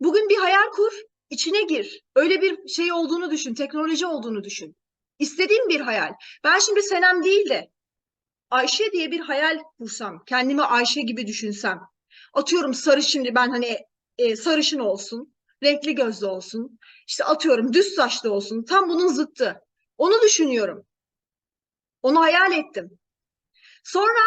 Bugün bir hayal kur, içine gir. Öyle bir şey olduğunu düşün, teknoloji olduğunu düşün. İstediğin bir hayal. Ben şimdi Senem değil de Ayşe diye bir hayal kursam, kendimi Ayşe gibi düşünsem. Atıyorum sarı şimdi ben hani e, sarışın olsun, renkli gözlü olsun. İşte atıyorum düz saçlı olsun. Tam bunun zıttı. Onu düşünüyorum. Onu hayal ettim. Sonra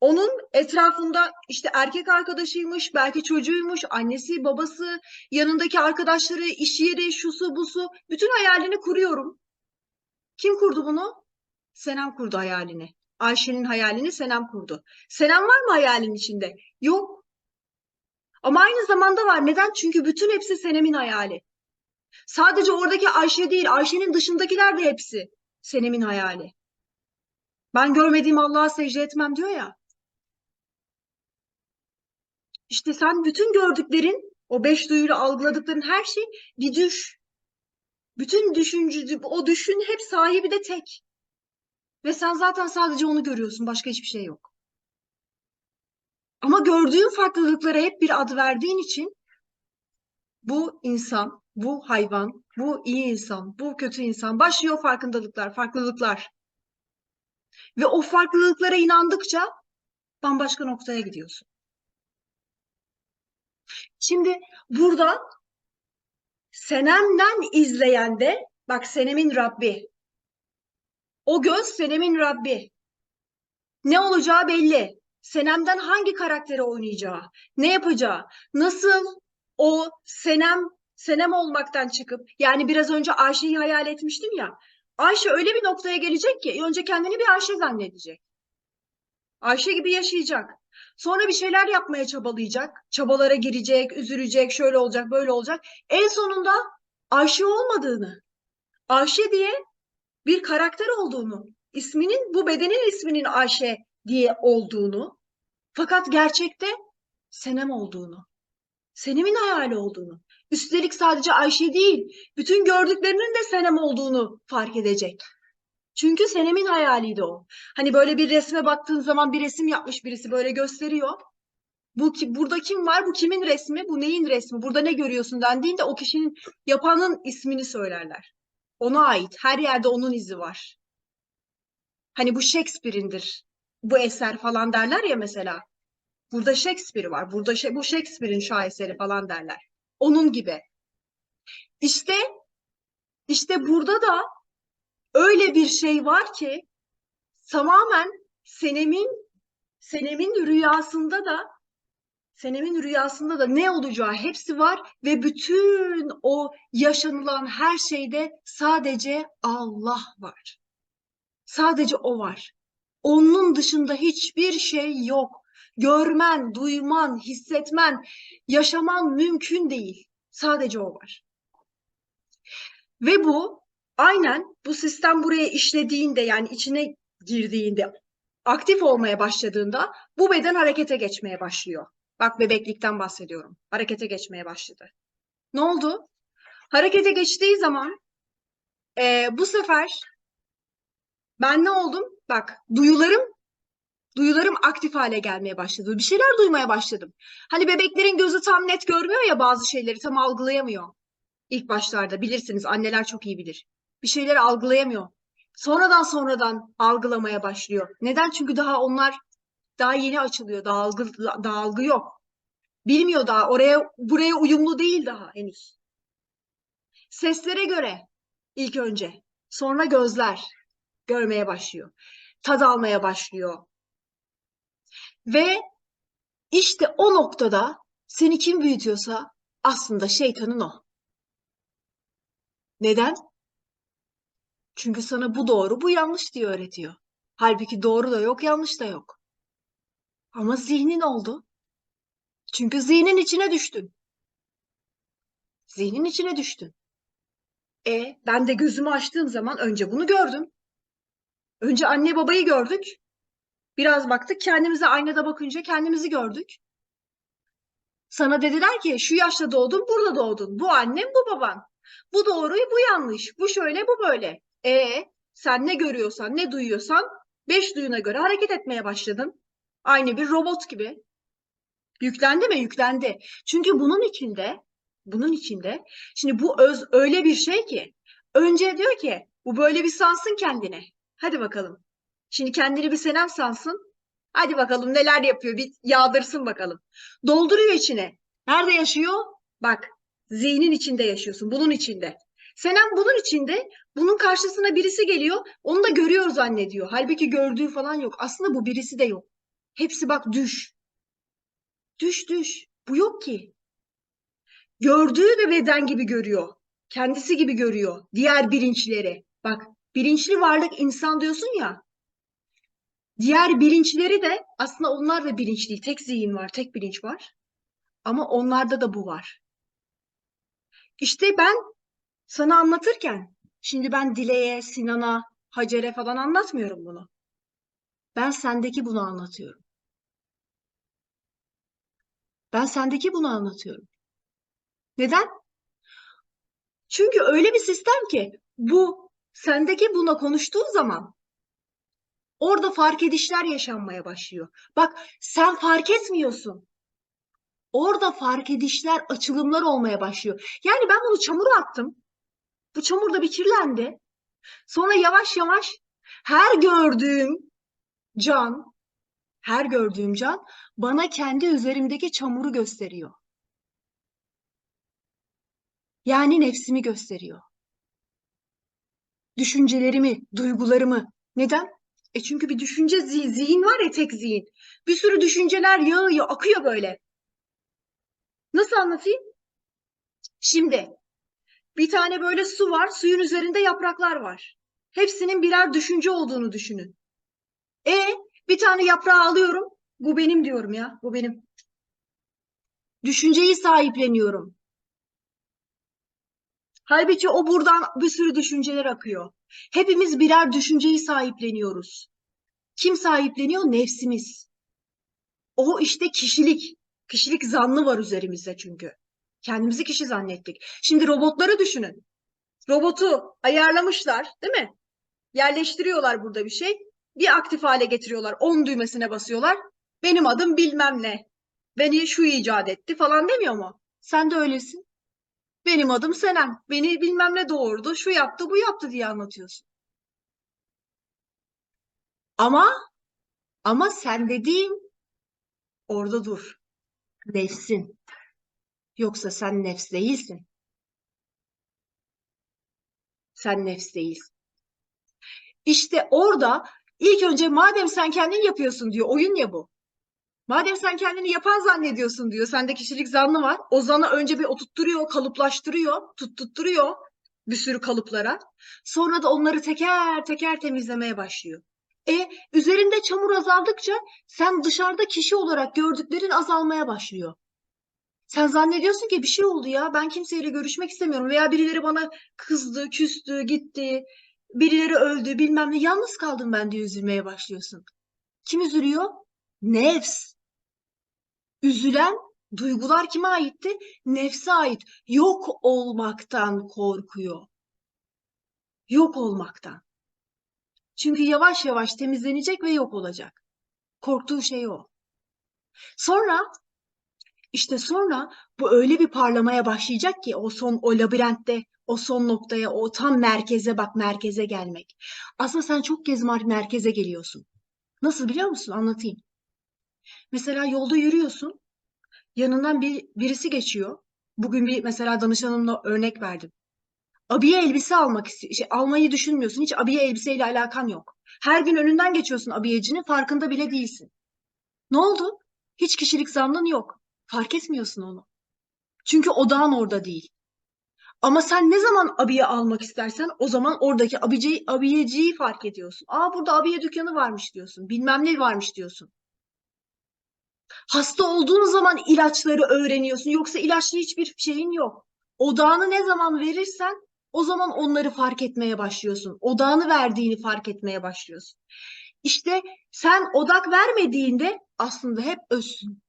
onun etrafında işte erkek arkadaşıymış, belki çocuğuymuş, annesi, babası, yanındaki arkadaşları, iş yeri, şusu, busu. Bütün hayalini kuruyorum. Kim kurdu bunu? Senem kurdu hayalini. Ayşe'nin hayalini Senem kurdu. Senem var mı hayalin içinde? Yok. Ama aynı zamanda var. Neden? Çünkü bütün hepsi Senem'in hayali. Sadece oradaki Ayşe değil, Ayşe'nin dışındakiler de hepsi Senem'in hayali. Ben görmediğim Allah'a secde etmem diyor ya. İşte sen bütün gördüklerin, o beş duyuyla algıladıkların her şey bir düş. Bütün düşüncü, o düşün hep sahibi de tek. Ve sen zaten sadece onu görüyorsun, başka hiçbir şey yok. Ama gördüğün farklılıklara hep bir ad verdiğin için bu insan, bu hayvan, bu iyi insan, bu kötü insan başlıyor farkındalıklar, farklılıklar. Ve o farklılıklara inandıkça bambaşka noktaya gidiyorsun. Şimdi burada Senem'den izleyen de bak Senem'in Rabbi. O göz Senem'in Rabbi. Ne olacağı belli. Senem'den hangi karakteri oynayacağı, ne yapacağı, nasıl o Senem Senem olmaktan çıkıp yani biraz önce Ayşe'yi hayal etmiştim ya. Ayşe öyle bir noktaya gelecek ki önce kendini bir Ayşe zannedecek. Ayşe gibi yaşayacak. Sonra bir şeyler yapmaya çabalayacak. Çabalara girecek, üzülecek, şöyle olacak, böyle olacak. En sonunda Ayşe olmadığını, Ayşe diye bir karakter olduğunu, isminin bu bedenin isminin Ayşe diye olduğunu, fakat gerçekte Senem olduğunu, Senem'in hayali olduğunu, üstelik sadece Ayşe değil, bütün gördüklerinin de Senem olduğunu fark edecek. Çünkü Senem'in hayaliydi o. Hani böyle bir resme baktığın zaman bir resim yapmış birisi böyle gösteriyor. Bu ki burada kim var? Bu kimin resmi? Bu neyin resmi? Burada ne görüyorsun dendiğinde o kişinin yapanın ismini söylerler. Ona ait. Her yerde onun izi var. Hani bu Shakespeare'indir. Bu eser falan derler ya mesela. Burada Shakespeare var. Burada şey, bu Shakespeare'in şaheseri falan derler. Onun gibi. İşte işte burada da öyle bir şey var ki tamamen Senem'in Senem'in rüyasında da Senem'in rüyasında da ne olacağı hepsi var ve bütün o yaşanılan her şeyde sadece Allah var. Sadece o var. Onun dışında hiçbir şey yok. Görmen, duyman, hissetmen, yaşaman mümkün değil. Sadece o var. Ve bu aynen bu sistem buraya işlediğinde yani içine girdiğinde aktif olmaya başladığında bu beden harekete geçmeye başlıyor. Bak bebeklikten bahsediyorum. Harekete geçmeye başladı. Ne oldu? Harekete geçtiği zaman e, bu sefer ben ne oldum? Bak duyularım duyularım aktif hale gelmeye başladı. Bir şeyler duymaya başladım. Hani bebeklerin gözü tam net görmüyor ya bazı şeyleri tam algılayamıyor. İlk başlarda bilirsiniz anneler çok iyi bilir. Bir şeyleri algılayamıyor. Sonradan sonradan algılamaya başlıyor. Neden? Çünkü daha onlar daha yeni açılıyor. Daha algı, daha algı yok. Bilmiyor daha. Oraya buraya uyumlu değil daha henüz. Seslere göre ilk önce. Sonra gözler görmeye başlıyor. Tad almaya başlıyor. Ve işte o noktada seni kim büyütüyorsa aslında şeytanın o. Neden? Çünkü sana bu doğru, bu yanlış diye öğretiyor. Halbuki doğru da yok, yanlış da yok. Ama zihnin oldu. Çünkü zihnin içine düştün. Zihnin içine düştün. E ben de gözümü açtığım zaman önce bunu gördüm. Önce anne babayı gördük. Biraz baktık kendimize aynada bakınca kendimizi gördük. Sana dediler ki şu yaşta doğdun, burada doğdun. Bu annem, bu baban. Bu doğru, bu yanlış. Bu şöyle, bu böyle. E sen ne görüyorsan, ne duyuyorsan beş duyuna göre hareket etmeye başladın. Aynı bir robot gibi. Yüklendi mi? Yüklendi. Çünkü bunun içinde, bunun içinde, şimdi bu öz öyle bir şey ki, önce diyor ki, bu böyle bir sansın kendine. Hadi bakalım. Şimdi kendini bir Senem sansın. Hadi bakalım neler yapıyor, bir yağdırsın bakalım. Dolduruyor içine. Nerede yaşıyor? Bak, zihnin içinde yaşıyorsun, bunun içinde. Senem bunun içinde, bunun karşısına birisi geliyor, onu da görüyor zannediyor. Halbuki gördüğü falan yok. Aslında bu birisi de yok. Hepsi bak düş. Düş düş. Bu yok ki. Gördüğü de beden gibi görüyor. Kendisi gibi görüyor. Diğer bilinçleri. Bak bilinçli varlık insan diyorsun ya. Diğer bilinçleri de aslında onlar da bilinç değil. Tek zihin var, tek bilinç var. Ama onlarda da bu var. İşte ben sana anlatırken şimdi ben Dile'ye, Sinan'a, Hacer'e falan anlatmıyorum bunu. Ben sendeki bunu anlatıyorum. Ben sendeki bunu anlatıyorum. Neden? Çünkü öyle bir sistem ki bu sendeki buna konuştuğun zaman orada fark edişler yaşanmaya başlıyor. Bak sen fark etmiyorsun. Orada fark edişler, açılımlar olmaya başlıyor. Yani ben bunu çamura attım. Bu çamur da bir kirlendi. Sonra yavaş yavaş her gördüğüm can, her gördüğüm can bana kendi üzerimdeki çamuru gösteriyor. Yani nefsimi gösteriyor. Düşüncelerimi, duygularımı. Neden? E çünkü bir düşünce zihin, zihin var ya tek zihin. Bir sürü düşünceler yağıyor, akıyor böyle. Nasıl anlatayım? Şimdi bir tane böyle su var, suyun üzerinde yapraklar var. Hepsinin birer düşünce olduğunu düşünün. E bir tane yaprağı alıyorum. Bu benim diyorum ya, bu benim. Düşünceyi sahipleniyorum. Halbuki o buradan bir sürü düşünceler akıyor. Hepimiz birer düşünceyi sahipleniyoruz. Kim sahipleniyor? Nefsimiz. O işte kişilik. Kişilik zannı var üzerimizde çünkü. Kendimizi kişi zannettik. Şimdi robotları düşünün. Robotu ayarlamışlar, değil mi? Yerleştiriyorlar burada bir şey. Bir aktif hale getiriyorlar. 10 düğmesine basıyorlar. Benim adım bilmem ne. Beni şu icat etti falan demiyor mu? Sen de öylesin. Benim adım Senem. Beni bilmem ne doğurdu, şu yaptı, bu yaptı diye anlatıyorsun. Ama ama sen dediğin orada dur. Nefsin. Yoksa sen nefs değilsin. Sen nefs değilsin. İşte orada ilk önce madem sen kendin yapıyorsun diyor. Oyun ya bu. Madem sen kendini yapan zannediyorsun diyor. Sende kişilik zannı var. O zanı önce bir oturtturuyor, kalıplaştırıyor, tuttutturuyor bir sürü kalıplara. Sonra da onları teker teker temizlemeye başlıyor. E üzerinde çamur azaldıkça sen dışarıda kişi olarak gördüklerin azalmaya başlıyor. Sen zannediyorsun ki bir şey oldu ya ben kimseyle görüşmek istemiyorum veya birileri bana kızdı, küstü, gitti, birileri öldü bilmem ne yalnız kaldım ben diye üzülmeye başlıyorsun. Kim üzülüyor? Nefs. Üzülen duygular kime aitti? Nefse ait. Yok olmaktan korkuyor. Yok olmaktan. Çünkü yavaş yavaş temizlenecek ve yok olacak. Korktuğu şey o. Sonra işte sonra bu öyle bir parlamaya başlayacak ki o son o labirentte o son noktaya o tam merkeze bak merkeze gelmek. Aslında sen çok kez merkeze geliyorsun. Nasıl biliyor musun? Anlatayım. Mesela yolda yürüyorsun. Yanından bir birisi geçiyor. Bugün bir mesela danışanımla örnek verdim. Abiye elbise almak istiyor. Şey, almayı düşünmüyorsun. Hiç abiye elbiseyle alakan yok. Her gün önünden geçiyorsun abiyecinin farkında bile değilsin. Ne oldu? Hiç kişilik zannın yok. Fark etmiyorsun onu. Çünkü odağın orada değil. Ama sen ne zaman abiye almak istersen o zaman oradaki abiceyi, abiyeciyi fark ediyorsun. Aa burada abiye dükkanı varmış diyorsun. Bilmem ne varmış diyorsun. Hasta olduğun zaman ilaçları öğreniyorsun. Yoksa ilaçlı hiçbir şeyin yok. Odağını ne zaman verirsen o zaman onları fark etmeye başlıyorsun. Odağını verdiğini fark etmeye başlıyorsun. İşte sen odak vermediğinde aslında hep özsün.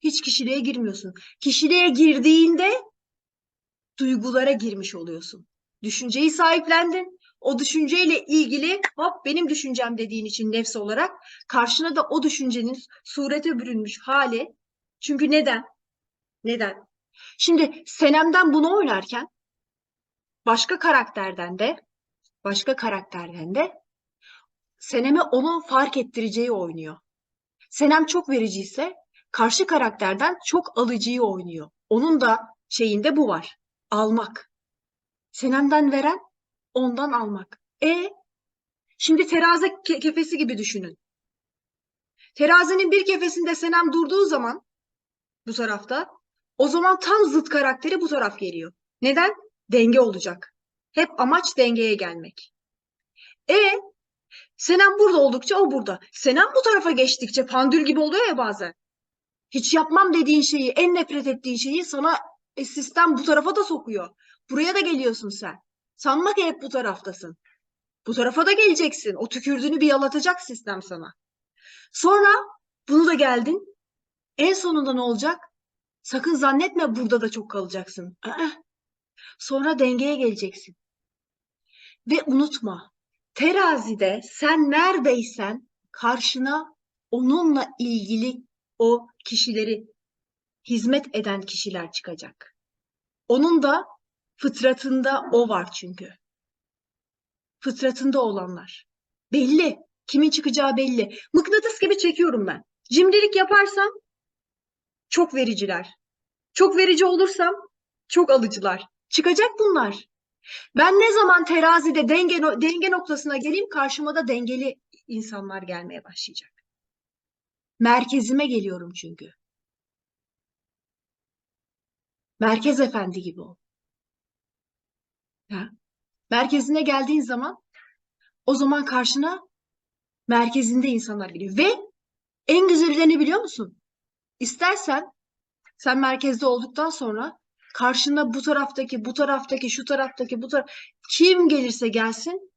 Hiç kişiliğe girmiyorsun. Kişiliğe girdiğinde duygulara girmiş oluyorsun. Düşünceyi sahiplendin. O düşünceyle ilgili hop benim düşüncem dediğin için nefs olarak karşına da o düşüncenin surete bürünmüş hali Çünkü neden? Neden? Şimdi Senem'den bunu oynarken başka karakterden de başka karakterden de Senem'e onu fark ettireceği oynuyor. Senem çok vericiyse karşı karakterden çok alıcıyı oynuyor. Onun da şeyinde bu var. Almak. Senem'den veren ondan almak. E şimdi terazi ke- kefesi gibi düşünün. Terazinin bir kefesinde Senem durduğu zaman bu tarafta o zaman tam zıt karakteri bu taraf geliyor. Neden? Denge olacak. Hep amaç dengeye gelmek. E Senem burada oldukça o burada. Senem bu tarafa geçtikçe pandül gibi oluyor ya bazen. Hiç yapmam dediğin şeyi, en nefret ettiğin şeyi sana e, sistem bu tarafa da sokuyor. Buraya da geliyorsun sen. Sanma ki hep bu taraftasın. Bu tarafa da geleceksin. O tükürdüğünü bir yalatacak sistem sana. Sonra bunu da geldin. En sonunda ne olacak? Sakın zannetme burada da çok kalacaksın. Sonra dengeye geleceksin. Ve unutma, terazide sen neredeysen karşına onunla ilgili o kişileri hizmet eden kişiler çıkacak. Onun da fıtratında o var çünkü. Fıtratında olanlar. Belli. Kimin çıkacağı belli. Mıknatıs gibi çekiyorum ben. Cimrilik yaparsam çok vericiler. Çok verici olursam çok alıcılar. Çıkacak bunlar. Ben ne zaman terazide denge, denge noktasına geleyim karşıma da dengeli insanlar gelmeye başlayacak. Merkezime geliyorum çünkü. Merkez efendi gibi ol. Ha? Merkezine geldiğin zaman o zaman karşına merkezinde insanlar geliyor. Ve en güzeli de ne biliyor musun? İstersen sen merkezde olduktan sonra karşına bu taraftaki, bu taraftaki, şu taraftaki, bu taraf kim gelirse gelsin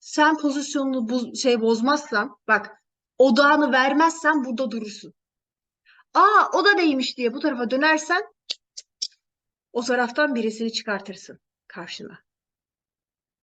sen pozisyonunu bu şey bozmazsan bak odağını vermezsen burada durursun. Aa o da neymiş diye bu tarafa dönersen o taraftan birisini çıkartırsın karşına.